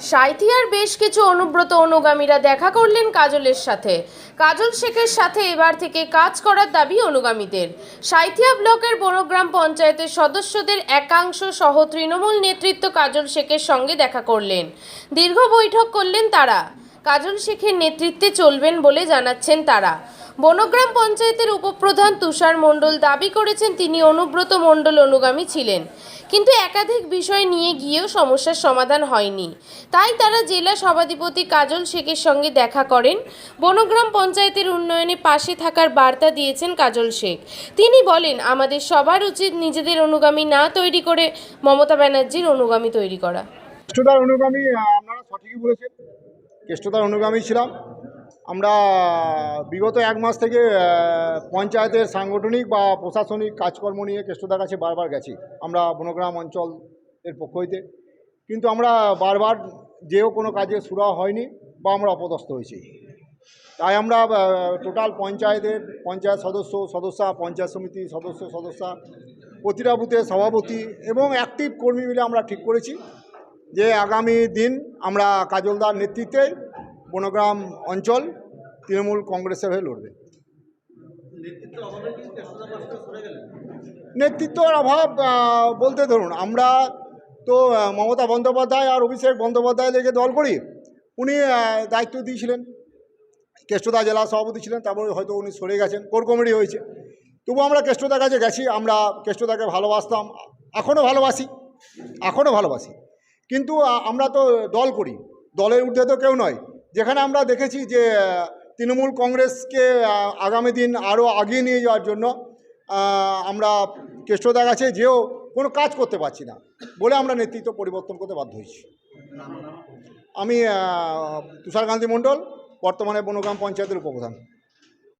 সাঁইথিয়ার বেশ কিছু অনুব্রত অনুগামীরা দেখা করলেন কাজলের সাথে। কাজল শেখের সাথে এবার থেকে কাজ করার দাবি অনুগামীদের। সাঁইথিয়া ব্লকের বড়গ্রাম পঞ্চায়েতের সদস্যদের একাংশ সহ তৃণমূল নেতৃত্ব কাজল শেখের সঙ্গে দেখা করলেন। দীর্ঘ বৈঠক করলেন তারা। কাজল শেখের নেতৃত্বে চলবেন বলে জানাচ্ছেন তারা। বনগ্রাম পঞ্চায়েতের উপপ্রধান তুষার মণ্ডল দাবি করেছেন তিনি অনুব্রত মণ্ডল অনুগামী ছিলেন। কিন্তু একাধিক বিষয় নিয়ে গিয়েও সমস্যার সমাধান হয়নি। তাই তারা জেলা সভাধিপতি কাজল শেখের সঙ্গে দেখা করেন। বনগ্রাম পঞ্চায়েতের উন্নয়নে পাশে থাকার বার্তা দিয়েছেন কাজল শেখ। তিনি বলেন, আমাদের সবার উচিত নিজেদের অনুগামী না তৈরি করে মমতা ব্যানার্জির অনুগামী তৈরি করা। অনুগামী আপনারা সঠিকই বলেছেন। কেষ্টদার অনুগামী ছিলাম। আমরা বিগত এক মাস থেকে পঞ্চায়েতের সাংগঠনিক বা প্রশাসনিক কাজকর্ম নিয়ে কেষ্টদার কাছে বারবার গেছি আমরা বনগ্রাম অঞ্চল এর পক্ষ হইতে। কিন্তু আমরা বারবার যেও কোনো কাজে সুরা হয়নি বা আমরা অপদস্থ হয়েছি। তাই আমরা টোটাল পঞ্চায়েতের পঞ্চায়েত সদস্য, সদস্যা, পঞ্চায়েত সমিতি, সদস্য, সদস্যা, প্রতিটা বুথের সভাপতি এবং অ্যাক্টিভ কর্মী মিলে আমরা ঠিক করেছি যে আগামী দিন আমরা কাজলদার নেতৃত্বে বনগ্রাম অঞ্চল তৃণমূল কংগ্রেসের হয়ে লড়বে। নেতৃত্বর অভাব বলতে ধরুন আমরা তো মমতা বন্দ্যোপাধ্যায় আর অভিষেক বন্দ্যোপাধ্যায় লেগে দল করি উনি দায়িত্ব দিয়েছিলেন। কেষ্টদা জেলা সভাপতি ছিলেন তারপরে হয়তো উনি সরে গেছেন কোর কমিটি হয়েছে। তবু আমরা কেষ্টদার কাছে গেছি আমরা কেষ্টদাকে ভালোবাসতাম এখনও ভালোবাসি এখনও ভালোবাসি। কিন্তু আমরা তো দল করি দলের ঊর্ধ্বে তো কেউ নয়। যেখানে আমরা দেখেছি যে তৃণমূল কংগ্রেসকে আগামী দিন আরও আগিয়ে নিয়ে যাওয়ার জন্য আমরা কেষ্টদার কাছে যেও কোনো কাজ করতে পারছি না বলে আমরা নেতৃত্ব পরিবর্তন করতে বাধ্য হয়েছি। আমি তুষার গান্ধী মণ্ডল, বর্তমানে বনগ্রাম পঞ্চায়েতের উপপ্রধান।